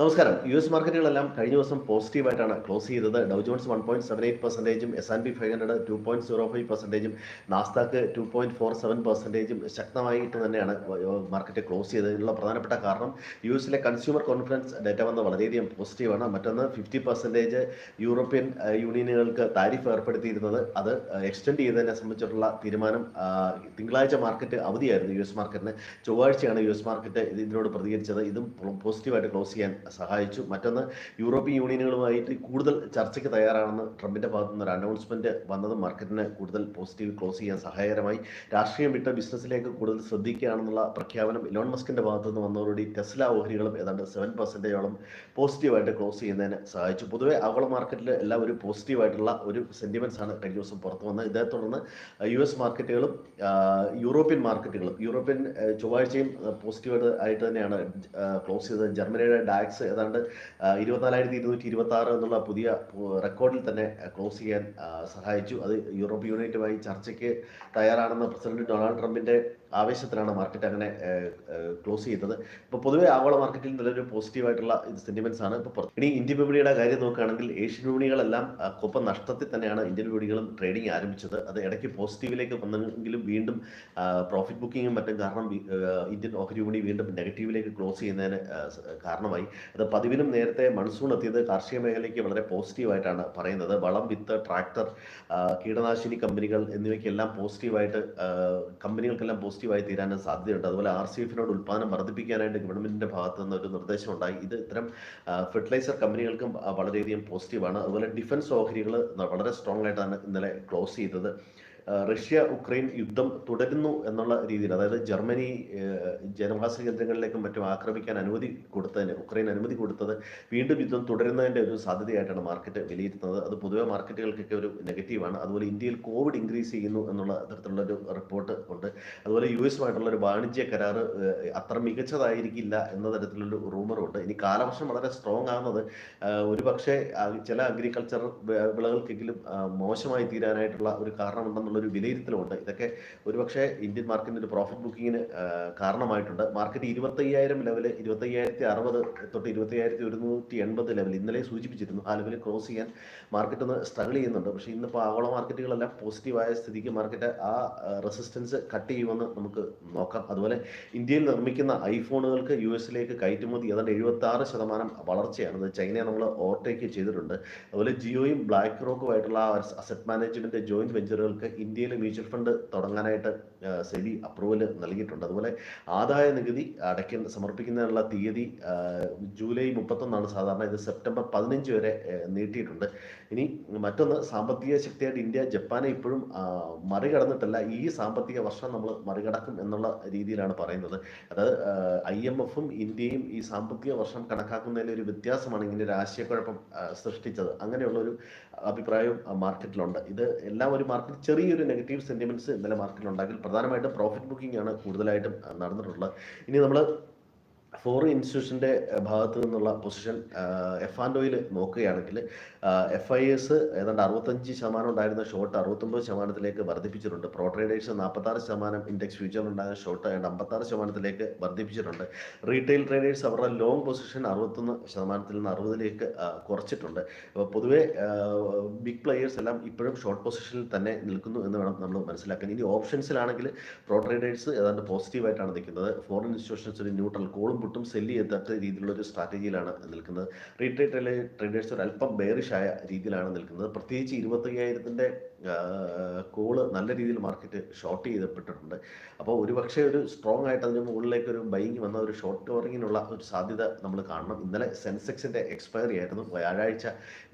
നമസ്കാരം. U S മാർക്കറ്റുകളെല്ലാം കഴിഞ്ഞ ദിവസം പോസിറ്റീവായിട്ടാണ് ക്ലോസ് ചെയ്തത്. Dow Jones one point seven eight പെർസെന്റേജും S and P five hundred two point zero five പെർസെന്റേജും Nasdaq two point four seven പെർസെന്റേജും ശക്തമായിട്ട് തന്നെയാണ് market close ചെയ്തതിനുള്ള പ്രധാനപ്പെട്ട കാരണം U എസിലെ കൺസ്യൂമർ കോൺഫിഡൻസ് ഡേറ്റ വന്ന് വളരെയധികം പോസിറ്റീവാണ് മറ്റൊന്ന് ഫിഫ്റ്റി പെർസെന്റേജ് യൂറോപ്യൻ യൂണിയനുകൾക്ക് താരിഫ് ഏർപ്പെടുത്തിയിരുന്നത്. അത് എക്സ്റ്റെൻഡ് ചെയ്തതിനെ സംബന്ധിച്ചിട്ടുള്ള തീരുമാനം തിങ്കളാഴ്ച മാർക്കറ്റ് അവധിയായിരുന്നു യു എസ് മാർക്കറ്റിന് ചൊവ്വാഴ്ചയാണ് യു എസ് മാർക്കറ്റ് ഇതിനോട് പ്രതികരിച്ചത്. ഇതും പോസിറ്റീവായിട്ട് ക്ലോസ് ചെയ്യാൻ സഹായിച്ചു. മറ്റൊന്ന് യൂറോപ്യൻ യൂണിയനുകളുമായിട്ട് കൂടുതൽ ചർച്ചയ്ക്ക് തയ്യാറാണെന്ന് ട്രംപിന്റെ ഭാഗത്തു നിന്ന് ഒരു അനൗൺസ്മെന്റ് വന്നത് മാർക്കറ്റിനെ കൂടുതൽ പോസിറ്റീവ് ക്ലോസ് ചെയ്യാൻ സഹായകരമായി. രാഷ്ട്രീയം വിട്ട ബിസിനസ്സിലേക്ക് കൂടുതൽ ശ്രദ്ധിക്കുകയാണെന്നുള്ള പ്രഖ്യാപനം ഇലോൺ മസ്കിന്റെ ഭാഗത്തു നിന്ന് വന്നതോടുകൂടി ടെസ്ല ഓഹരികളും ഏതാണ്ട് സെവൻ പെർസെന്റേജോളം പോസിറ്റീവായിട്ട് ക്ലോസ് ചെയ്യുന്നതിന് സഹായിച്ചു. പൊതുവെ ആഗോള മാർക്കറ്റിൽ എല്ലാം ഒരു പോസിറ്റീവായിട്ടുള്ള ഒരു സെന്റിമെന്റ്സ് ആണ് കഴിഞ്ഞ ദിവസം പുറത്തു വന്നത്. ഇതേ തുടർന്ന് യു എസ് മാർക്കറ്റുകളും യൂറോപ്യൻ മാർക്കറ്റുകളും യൂറോപ്യൻ ചൊവ്വാഴ്ചയും പോസിറ്റീവായിട്ട് ആയിട്ട് തന്നെയാണ് ക്ലോസ് ചെയ്തത്. ജർമ്മനിയുടെ ഡാക്സ് ഏതാണ്ട് ആ, ഇരുപത്തിനാലായിരത്തി ഇരുന്നൂറ്റി ഇരുപത്തി ആറ് എന്നുള്ള പുതിയ റെക്കോർഡിൽ തന്നെ ക്ലോസ് ചെയ്യാൻ സഹായിച്ചു. അത് യൂറോപ്യൻ യൂണിയനുമായി ചർച്ചയ്ക്ക് തയ്യാറാണെന്ന പ്രസിഡന്റ് ഡൊണാൾഡ് ട്രംപിന്റെ ആവേശത്തിലാണ് മാർക്കറ്റ് അങ്ങനെ ക്ലോസ് ചെയ്തത്. ഇപ്പോൾ പൊതുവെ ആഗോള മാർക്കറ്റിൽ നല്ലൊരു പോസിറ്റീവായിട്ടുള്ള സെന്റിമെന്റ്സ് ആണ്. ഇപ്പോൾ ഇനി ഇന്ത്യൻ വിപണിയുടെ കാര്യം നോക്കുകയാണെങ്കിൽ ഏഷ്യൻ വിപണികളെല്ലാം കൊപ്പം നഷ്ടത്തിൽ തന്നെയാണ് ഇന്ത്യൻ വിപണികളും ട്രേഡിംഗ് ആരംഭിച്ചത്. അത് ഇടയ്ക്ക് പോസിറ്റീവിലേക്ക് വന്നെങ്കിലും വീണ്ടും പ്രോഫിറ്റ് ബുക്കിങ്ങും മറ്റും കാരണം ഇന്ത്യൻ ഓഹരി വിപണി വീണ്ടും നെഗറ്റീവിലേക്ക് ക്ലോസ് ചെയ്യുന്നതിന് കാരണമായി. അത് പതിവിനും നേരത്തെ മൺസൂൺ എത്തിയത് കാർഷിക മേഖലയ്ക്ക് വളരെ പോസിറ്റീവായിട്ടാണ് പറയുന്നത്. വളം വിത്ത് ട്രാക്ടർ കീടനാശിനി കമ്പനികൾ എന്നിവയ്ക്കെല്ലാം പോസിറ്റീവായിട്ട് കമ്പനികൾക്കെല്ലാം പോസിറ്റീവായി തീരാനും സാധ്യതയുണ്ട്. അതുപോലെ ആർ സി എഫിനോട് ഉൽപ്പാദനം വർദ്ധിപ്പിക്കാനായിട്ട് ഗവൺമെന്റിന്റെ ഭാഗത്തു നിന്ന് ഒരു നിർദ്ദേശം ഉണ്ടായി ഇത് ഇത്തരം ഫെർട്ടിലൈസർ കമ്പനികൾക്കും വളരെയധികം പോസിറ്റീവാണ് അതുപോലെ ഡിഫൻസ് ഓഹരികൾ വളരെ സ്ട്രോങ് ആയിട്ടാണ് ഇന്നലെ ക്ലോസ് ചെയ്തത്. റഷ്യ ഉക്രൈൻ യുദ്ധം തുടരുന്നു എന്നുള്ള രീതിയിൽ അതായത് ജർമ്മനി ജനവാസ കേന്ദ്രങ്ങളിലേക്കും മറ്റും ആക്രമിക്കാൻ അനുമതി കൊടുത്തതിന് ഉക്രൈൻ അനുമതി കൊടുത്തത് വീണ്ടും യുദ്ധം തുടരുന്നതിന്റെ ഒരു സാധ്യതയായിട്ടാണ് മാർക്കറ്റ് വിലയിരുത്തുന്നത്. അത് പൊതുവെ മാർക്കറ്റുകൾക്കൊക്കെ ഒരു നെഗറ്റീവാണ് അതുപോലെ ഇന്ത്യയിൽ കോവിഡ് ഇൻക്രീസ് ചെയ്യുന്നു എന്നുള്ള തരത്തിലുള്ള ഒരു റിപ്പോർട്ട് ഉണ്ട്. അതുപോലെ യു എസുമായിട്ടുള്ള ഒരു വാണിജ്യ കരാർ അത്ര മികച്ചതായിരിക്കില്ല എന്ന തരത്തിലൊരു റൂമറുണ്ട് ഇനി കാലവർഷം വളരെ സ്ട്രോങ് ആകുന്നത് ഒരു പക്ഷേ ചില അഗ്രികൾച്ചർ വിളകൾക്കെങ്കിലും മോശമായി തീരാനായിട്ടുള്ള ഒരു കാരണമുണ്ടെന്നുള്ള ഒരു വിലയിരുത്തലുണ്ട്. ഇതൊക്കെ ഒരുപക്ഷെ ഇന്ത്യൻ മാർക്കറ്റിന്റെ ഒരു പ്രോഫിറ്റ് ബുക്കിങ്ങിന് കാരണമായിട്ടുണ്ട്. മാർക്കറ്റ് ഇരുപത്തയ്യായിരം ലെവൽ ഇരുപത്തയ്യായിരത്തി അറുപത് തൊട്ട് ഇരുപത്തയ്യായിരത്തി ഒരുന്നൂറ്റി എൺപത് ലെവൽ ഇന്നലെ സൂചിപ്പിച്ചിരുന്നു. ആ ലെവലിൽ ക്രോസ് ചെയ്യാൻ മാർക്കറ്റ് ഒന്ന് സ്ട്രഗിൾ ചെയ്യുന്നുണ്ട്. പക്ഷേ ഇന്നിപ്പോൾ ആഗോള മാർക്കറ്റുകളെല്ലാം പോസിറ്റീവായ സ്ഥിതിക്ക് മാർക്കറ്റ് ആ റെസിസ്റ്റൻസ് കട്ട് ചെയ്യുമെന്ന് നമുക്ക് നോക്കാം. അതുപോലെ ഇന്ത്യയിൽ നിർമ്മിക്കുന്ന ഐഫോണുകൾക്ക് യു എസിലേക്ക് കയറ്റുമതി ഏതാണ്ട് എഴുപത്തി ആറ് ശതമാനം വളർച്ചയാണ്. ചൈനയെ നമ്മൾ ഓവർടേക്ക് ചെയ്തിട്ടുണ്ട്. അതുപോലെ ജിയോയും ബ്ലാക്ക് റോക്കുമായിട്ടുള്ള അസറ്റ് മാനേജ്മെന്റ് ജോയിന്റ് വെഞ്ചറുകൾക്ക് ഇന്ത്യയിൽ മ്യൂച്വൽ ഫണ്ട് തുടങ്ങാനായിട്ട് സെബി അപ്രൂവൽ നൽകിയിട്ടുണ്ട്. അതുപോലെ ആദായ നികുതി അടയ്ക്കുന്ന സമർപ്പിക്കുന്നതിനുള്ള തീയതി ജൂലൈ മുപ്പത്തൊന്നാണ്. സാധാരണ ഇത് സെപ്റ്റംബർ പതിനഞ്ച് വരെ നീട്ടിയിട്ടുണ്ട്. ഇനി മറ്റൊന്ന് സാമ്പത്തിക ശക്തിയായിട്ട് ഇന്ത്യ ജപ്പാനെ ഇപ്പോഴും മറികടന്നിട്ടല്ല. ഈ സാമ്പത്തിക വർഷം നമ്മൾ മറികടക്കും എന്നുള്ള രീതിയിലാണ് പറയുന്നത്. അതായത് ഐ എം എഫും ഇന്ത്യയും ഈ സാമ്പത്തിക വർഷം കണക്കാക്കുന്നതിൽ ഒരു വ്യത്യാസമാണ് ഇങ്ങനെ ഒരു ആശയക്കുഴപ്പം സൃഷ്ടിച്ചത്. അങ്ങനെയുള്ള ഒരു അഭിപ്രായവും മാർക്കറ്റിലുണ്ട് ഇത് എല്ലാം ഒരു മാർക്കറ്റ് ചെറിയൊരു നെഗറ്റീവ് സെന്റിമെന്റ്സ് ഇന്നലെ മാർക്കറ്റിൽ ഉണ്ടാക്കി. പ്രധാനമായിട്ടും പ്രോഫിറ്റ് ബുക്കിംഗ് ആണ് കൂടുതലായിട്ടും നടന്നിട്ടുള്ളത്. ഇനി നമ്മൾ ഫോറിൻ ഇൻസ്റ്റിറ്റ്യൂഷന്റെ ഭാഗത്ത് നിന്നുള്ള പൊസിഷൻ എഫ് ആൻഡ് ഒയിൽ നോക്കുകയാണെങ്കിൽ എഫ് ഐ എസ് ഏതാണ്ട് അറുപത്തഞ്ച് ശതമാനം ഉണ്ടായിരുന്ന ഷോർട്ട് അറുപത്തൊമ്പത് ശതമാനത്തിലേക്ക് വർദ്ധിപ്പിച്ചിട്ടുണ്ട്. പ്രോ ട്രേഡേഴ്സ് നാൽപ്പത്താറ് ശതമാനം ഇൻഡെക്സ് ഫ്യൂച്ചറിൽ ഉണ്ടായിരുന്ന ഷോർട്ട് ഏതാണ്ട് അമ്പത്താറ് ശതമാനത്തിലേക്ക് വർദ്ധിപ്പിച്ചിട്ടുണ്ട്. റീറ്റെയിൽ ട്രേഡേഴ്സ് അവരുടെ ലോങ് പൊസിഷൻ അറുപത്തൊന്ന് ശതമാനത്തിൽ നിന്ന് അറുപതിലേക്ക് കുറച്ചിട്ടുണ്ട്. അപ്പോൾ പൊതുവേ ബിഗ് പ്ലെയേഴ്സ് എല്ലാം ഇപ്പോഴും ഷോർട്ട് പൊസിഷനിൽ തന്നെ നിൽക്കുന്നു എന്ന് വേണം നമ്മൾ മനസ്സിലാക്കാൻ. ഇനി ഓപ്ഷൻസിലാണെങ്കിൽ പ്രോ ട്രേഡേഴ്സ് ഏതാണ്ട് പോസിറ്റീവായിട്ടാണ് നിൽക്കുന്നത്. ഫോറിൻ ഇൻസ്റ്റിറ്റ്യൂഷൻസ് ഒരു ന്യൂട്രൽ കോളും സെല്ല് ചെയ്യത്തക്ക രീതിയിലുള്ള ഒരു സ്ട്രാറ്റജിയിലാണ് നിൽക്കുന്നത്. റീട്ടെയിൽ ട്രേഡേഴ്സ് ഒരു അല്പം ബെയറിഷ് ആയ രീതിയിലാണ് നിൽക്കുന്നത്. പ്രത്യേകിച്ച് ഇരുപത്തയ്യായിരത്തിന്റെ കോൾ നല്ല രീതിയിൽ മാർക്കറ്റ് ഷോർട്ട് ചെയ്തപ്പെട്ടിട്ടുണ്ട്. അപ്പോൾ ഒരുപക്ഷെ ഒരു സ്ട്രോങ് ആയിട്ട് അതിന് മുകളിലേക്ക് ഒരു ബൈങ് വന്ന ഒരു ഷോർട്ട് കവറിങ്ങിനുള്ള ഒരു സാധ്യത നമ്മൾ കാണണം. ഇന്നലെ സെൻസെക്സിന്റെ എക്സ്പയറി ആയിരുന്നു. വ്യാഴാഴ്ച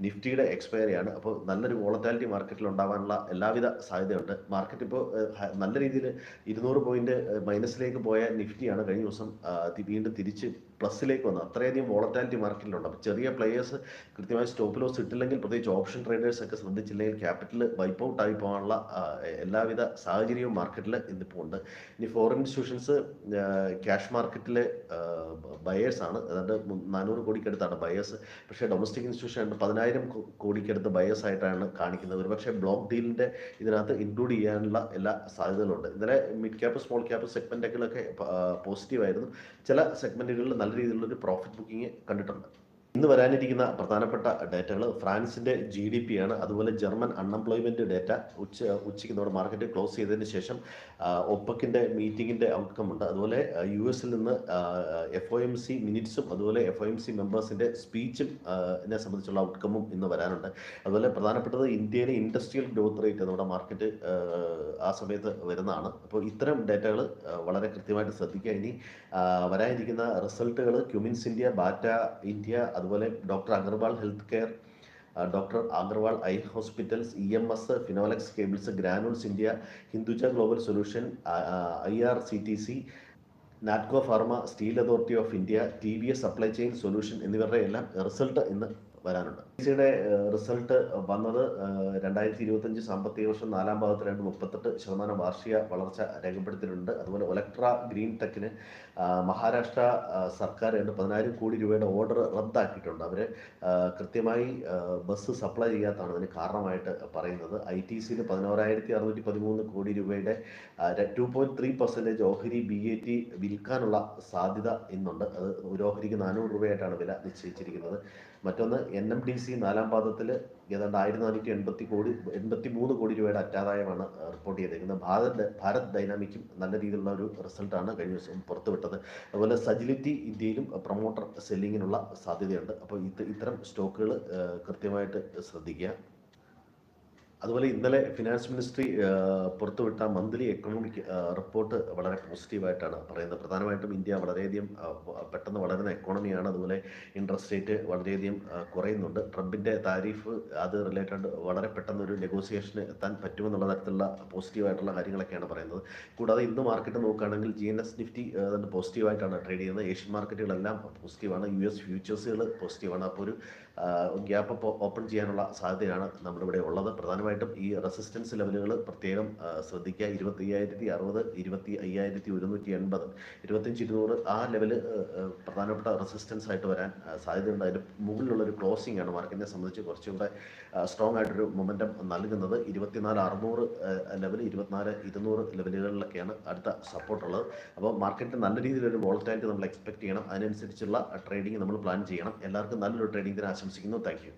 നിഫ്റ്റിയുടെ എക്സ്പയറി ആണ്. അപ്പോൾ നല്ലൊരു വോളറ്റാലിറ്റി മാർക്കറ്റിൽ ഉണ്ടാവാനുള്ള എല്ലാവിധ സാധ്യതയുണ്ട്. മാർക്കറ്റ് ഇപ്പോൾ നല്ല രീതിയിൽ ഇരുന്നൂറ് പോയിന്റ് മൈനസിലേക്ക് പോയ നിഫ്റ്റിയാണ്. കഴിഞ്ഞ ദിവസം വീണ്ടും തിരിച്ച് പ്ലസിലേക്ക് വന്നു. അത്രയധികം വോളറ്റാലിറ്റി മാർക്കറ്റിലുണ്ട് അപ്പോൾ ചെറിയ പ്ലേയേഴ്സ് കൃത്യമായി സ്റ്റോപ്പ് ലോസ് ഇട്ടില്ലെങ്കിൽ പ്രത്യേകിച്ച് ഓപ്ഷൻ ട്രേഡേഴ്സ് ഒക്കെ ശ്രദ്ധിച്ചില്ലെങ്കിൽ ക്യാപിറ്റൽ വൈപ്പ് ഔട്ട് ആയി പോകാനുള്ള എല്ലാവിധ സാഹചര്യവും മാർക്കറ്റിൽ ഇന്നിപ്പോൾ ഉണ്ട്. ഇനി ഫോറിൻ ഇൻസ്റ്റിറ്റ്യൂഷൻസ് ക്യാഷ് മാർക്കറ്റിലെ ബയേഴ്സാണ് അതായത് നാനൂറ് കോടിക്കടുത്താണ് ബയേഴ്സ് പക്ഷേ ഡൊമസ്റ്റിക് ഇൻസ്റ്റിറ്റ്യൂഷൻ പതിനായിരം കോടിക്കടുത്ത് ബയേഴ്സ് ആയിട്ടാണ് കാണിക്കുന്നത്. ഒരുപക്ഷെ ബ്ലോക്ക് ഡീലിന്റെ ഇതിനകത്ത് ഇൻക്ലൂഡ് ചെയ്യാനുള്ള എല്ലാ സാധ്യതകളുണ്ട് ഇന്നലെ മിഡ് ക്യാപ്പ് സ്മോൾ ക്യാപ്പ് സെഗ്മെന്റുകളൊക്കെ പോസിറ്റീവ് ആയിരുന്നു. ചില സെഗ്മെന്റുകളിൽ നല്ല രീതിയിലുള്ളൊരു പ്രോഫിറ്റ് ബുക്കിംഗ് കണ്ടിട്ടുണ്ട്. ഇന്ന് വരാനിരിക്കുന്ന പ്രധാനപ്പെട്ട ഡേറ്റകൾ ഫ്രാൻസിന്റെ ജി ഡി പി ആണ്. അതുപോലെ ജർമ്മൻ അൺഎംപ്ലോയ്മെന്റ് ഡേറ്റ ഉച്ച ഉച്ചയ്ക്ക് നമ്മുടെ മാർക്കറ്റ് ക്ലോസ് ചെയ്തതിന് ശേഷം ഒപ്പക്കിന്റെ മീറ്റിംഗിന്റെ ഔട്ട്കം ഉണ്ട്. അതുപോലെ യു എസിൽ നിന്ന് എഫ് ഒ എം സി മിനിറ്റ്സും അതുപോലെ എഫ് ഒ എം സി മെമ്പേഴ്സിന്റെ സ്പീച്ചും എന്നെ സംബന്ധിച്ചുള്ള ഔട്ട്കമും ഇന്ന് വരാനുണ്ട്. അതുപോലെ പ്രധാനപ്പെട്ടത് ഇന്ത്യയിലെ ഇൻഡസ്ട്രിയൽ ഗ്രോത്ത് റേറ്റ് നമ്മുടെ മാർക്കറ്റ് ആ സമയത്ത് വരുന്നതാണ്. അപ്പോൾ ഇത്തരം ഡേറ്റകൾ വളരെ കൃത്യമായിട്ട് ശ്രദ്ധിക്കുക. ഇനി വരാനിരിക്കുന്ന റിസൾട്ടുകൾ ക്യുമിൻസ് ഇന്ത്യ ബാറ്റ ഇന്ത്യ അതുപോലെ doctor Agarwal health care doctor Agarwal eye hospitals E M S Finolex cables granules India Hinduja global solution I R C T C Natco pharma steel authority of India T V S supply chain solution എന്നിവരുടെ എല്ലാം result ഇന്ന് വരാനുണ്ട്. സിയുടെ result വന്നത് രണ്ടായിരത്തി ഇരുപത്തഞ്ച് സാമ്പത്തിക വർഷം നാലാം ഭാഗത്തിലായിട്ട് മുപ്പത്തെട്ട് ശതമാനം വാർഷിക വളർച്ച രേഖപ്പെടുത്തിയിട്ടുണ്ട്. അതുപോലെ ഒലക്ട്ര ഗ്രീൻ ടെക്കിന് മഹാരാഷ്ട്ര സർക്കാർ രണ്ട് പതിനായിരം കോടി രൂപയുടെ ഓർഡർ റദ്ദാക്കിയിട്ടുണ്ട്. അവർ കൃത്യമായി ബസ് സപ്ലൈ ചെയ്യാത്തതാണ് അതിന് കാരണമായിട്ട് പറയുന്നത്. ഐ ടി സിന് പതിനോരായിരത്തി അറുന്നൂറ്റി പതിമൂന്ന് കോടി രൂപയുടെ ടു പോയിന്റ് ത്രീ പെർസെന്റേജ് ഓഹരി ബി എ ടി വിൽക്കാനുള്ള സാധ്യത ഇന്നുണ്ട്. അത് ഒരു ഓഹരിക്ക് നാനൂറ് രൂപയായിട്ടാണ് വില നിശ്ചയിച്ചിരിക്കുന്നത്. മറ്റൊന്ന് എൻ എം ഡി സി നാലാം പാദത്തിൽ ഏതാണ്ട് ആയിരത്തി നാനൂറ്റി എൺപത്തി കോടി എൺപത്തി മൂന്ന് കോടി രൂപയുടെ അറ്റാദായമാണ് റിപ്പോർട്ട് ചെയ്തിരിക്കുന്നത് ഭാരത് ഭാരത് ഡൈനാമിക്കും നല്ല രീതിയിലുള്ള ഒരു റിസൾട്ടാണ് കഴിഞ്ഞ ദിവസം പുറത്തുവിട്ടത്. അതുപോലെ സജിലിറ്റി ഇന്ത്യയിലും പ്രൊമോട്ടർ സെല്ലിങ്ങിനുള്ള സാധ്യതയുണ്ട്. അപ്പോൾ ഇത് ഇത്തരം സ്റ്റോക്കുകൾ കൃത്യമായിട്ട് ശ്രദ്ധിക്കുക. അതുപോലെ ഇന്നലെ ഫിനാൻസ് മിനിസ്ട്രി പുറത്തുവിട്ട മന്ത്ലി എക്കണോമിക് റിപ്പോർട്ട് വളരെ പോസിറ്റീവായിട്ടാണ് പറയുന്നത്. പ്രധാനമായിട്ടും ഇന്ത്യ വളരെയധികം പെട്ടെന്ന് വളരുന്ന എക്കോണമിയാണ് അതുപോലെ ഇൻട്രസ്റ്റ് റേറ്റ് വളരെയധികം കുറയുന്നുണ്ട്. ട്രംപിന്റെ താരിഫ് അത് റിലേറ്റഡ് വളരെ പെട്ടെന്ന് ഒരു നെഗോസിയേഷന് എത്താൻ പറ്റുമെന്നുള്ള തരത്തിലുള്ള പോസിറ്റീവായിട്ടുള്ള കാര്യങ്ങളൊക്കെയാണ് പറയുന്നത്. കൂടാതെ ഇന്ന് മാർക്കറ്റ് നോക്കുകയാണെങ്കിൽ ജി എൻ എസ് നിഫ്റ്റി പോസിറ്റീവായിട്ടാണ് ട്രേഡ് ചെയ്യുന്നത്. ഏഷ്യൻ മാർക്കറ്റുകളെല്ലാം പോസിറ്റീവാണ് യു എസ് ഫ്യൂച്ചേഴ്സുകൾ പോസിറ്റീവാണ് അപ്പോൾ ഒരു ഗ്യാപ്പ് ഓപ്പൺ ചെയ്യാനുള്ള സാധ്യതയാണ് നമ്മുടെ ഇവിടെ ഉള്ളത്. പ്രധാനമായിട്ടും ഈ റെസിസ്റ്റൻസ് ലെവലുകൾ പ്രത്യേകം ശ്രദ്ധിക്കുക. ഇരുപത്തി അയ്യായിരത്തി അറുപത് ഇരുപത്തി അയ്യായിരത്തി ഒരുന്നൂറ്റി എൺപത് ഇരുപത്തഞ്ച് ഇരുന്നൂറ് ആ ലെവൽ പ്രധാനപ്പെട്ട റെസിസ്റ്റൻസ് ആയിട്ട് വരാൻ സാധ്യതയുണ്ട്. അതിന്റെ മുകളിലുള്ള ഒരു ക്ലോസിംഗ് ആണ് മാർക്കറ്റിനെ സംബന്ധിച്ച് കുറച്ചുകൂടെ സ്ട്രോങ് ആയിട്ടൊരു മൊമെന്റം നൽകുന്നത്. ഇരുപത്തിനാല് അറുന്നൂറ് ലെവൽ ഇരുപത്തിനാല് ഇരുന്നൂറ് ലെവലുകളിലൊക്കെയാണ് അടുത്ത സപ്പോർട്ട് ഉള്ളത് അപ്പോൾ മാർക്കറ്റിൽ നല്ല രീതിയിലൊരു വോളറ്റാലിറ്റി നമ്മൾ എക്സ്പെക്ട് ചെയ്യണം. അതിനനുസരിച്ചുള്ള ട്രേഡിംഗ് നമ്മൾ പ്ലാൻ ചെയ്യണം. എല്ലാവർക്കും നല്ലൊരു trading some signal. Thank you.